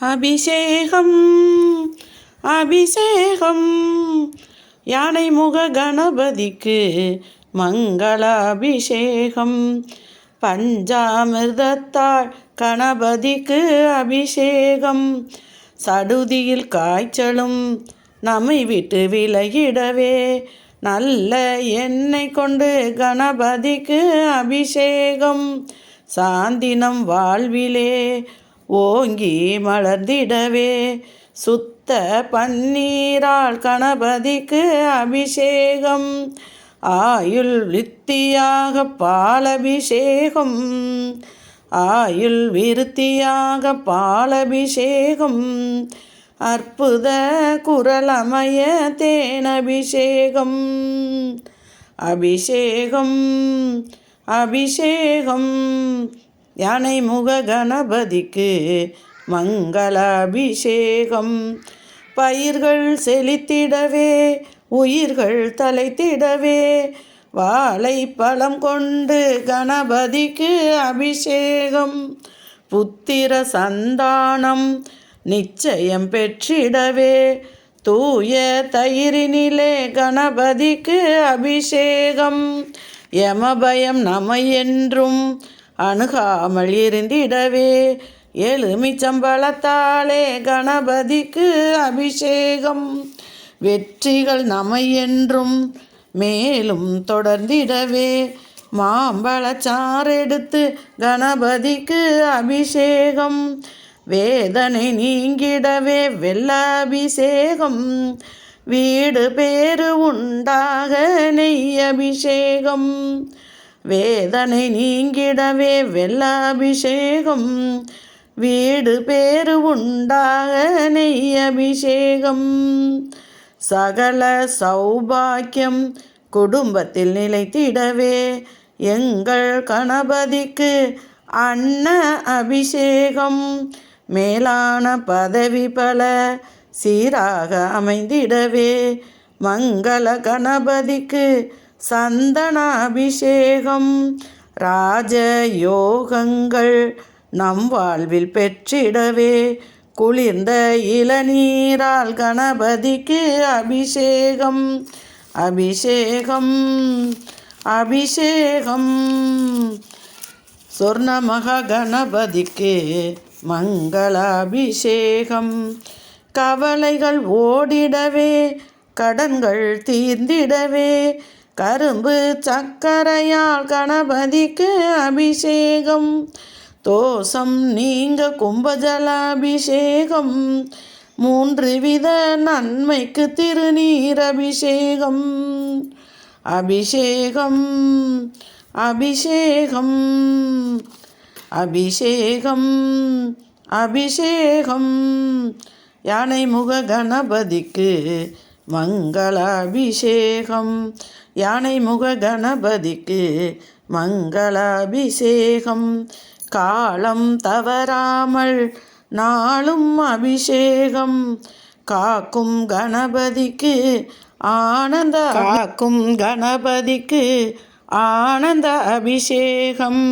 அபிஷேகம் அபிஷேகம். யானை முக கணபதிக்கு மங்கள அபிஷேகம் பஞ்சாமிர்தத்தாள் கணபதிக்கு அபிஷேகம். சடுதியில் காய்ச்சலும் நம்மை விட்டு விலகிடவே. நல்ல எண்ணெய் கொண்டு கணபதிக்கு அபிஷேகம். சாந்தினம் வாழ்விலே ஓங்கி மலர்ந்திடவே சுத்த பன்னீரால் கணபதிக்கு அபிஷேகம். ஆயுள் விருத்தியாக பாலபிஷேகம். ஆயுள் விருத்தியாக பாலபிஷேகம். அற்புத குரலமய தேனபிஷேகம். அபிஷேகம் அபிஷேகம். யானை முக கணபதிக்கு மங்கள அபிஷேகம் பயிர்கள் செழித்திடவே உயிர்கள் தலைத்திடவே வாழை பழம் கொண்டு கணபதிக்கு அபிஷேகம். புத்திர சந்தானம் நிச்சயம் பெற்றிடவே தூய தயிரினிலே கணபதிக்கு அபிஷேகம். யமபயம் நமை என்றும் அணுகாமல் இருந்திடவே எலுமிச்சம்பழத்தாலே கணபதிக்கு அபிஷேகம். வெற்றிகள் நமை என்றும் மேலும் தொடர்ந்திடவே மாம்பழச்சாறெடுத்து கணபதிக்கு அபிஷேகம். வேதனை நீங்கிடவே வெள்ள அபிஷேகம். வீடு பேரு உண்டாக நெய் அபிஷேகம். வேதனை நீங்கிடவே வெள்ள அபிஷேகம் வீடு பேரு உண்டாக நெய் அபிஷேகம் சகல சௌபாக்கியம் குடும்பத்தில் நிலைத்திடவே எங்கள் கணபதிக்கு அன்ன அபிஷேகம். மேலான பதவி பல சீராக அமைந்திடவே மங்கள கணபதிக்கு சந்தன அபிஷேகம் ராஜ யோகங்கள் நம் வாழ்வில் பெற்றிடவே. குளிர்ந்த இளநீரால் கணபதிக்கு அபிஷேகம். அபிஷேகம் அபிஷேகம். சொர்ணமக கணபதிக்கு மங்களாபிஷேகம். கவலைகள் ஓடிடவே கடன்கள் தீர்ந்திடவே. கரும்பு சக்கரையால் கணபதிக்கு அபிஷேகம். தோஷம் நீங்க கும்பஜல அபிஷேகம். மூன்று வித நன்மைக்கு திருநீர் அபிஷேகம். அபிஷேகம் அபிஷேகம் அபிஷேகம் அபிஷேகம். யானை முக கணபதிக்கு மங்கள அபிஷேகம். யானை முக கணபதிக்கு மங்களாபிஷேகம். காலம் தவறாமல் நாளும் அபிஷேகம். காக்கும் கணபதிக்கு ஆனந்த காக்கும் கணபதிக்கு ஆனந்த அபிஷேகம்.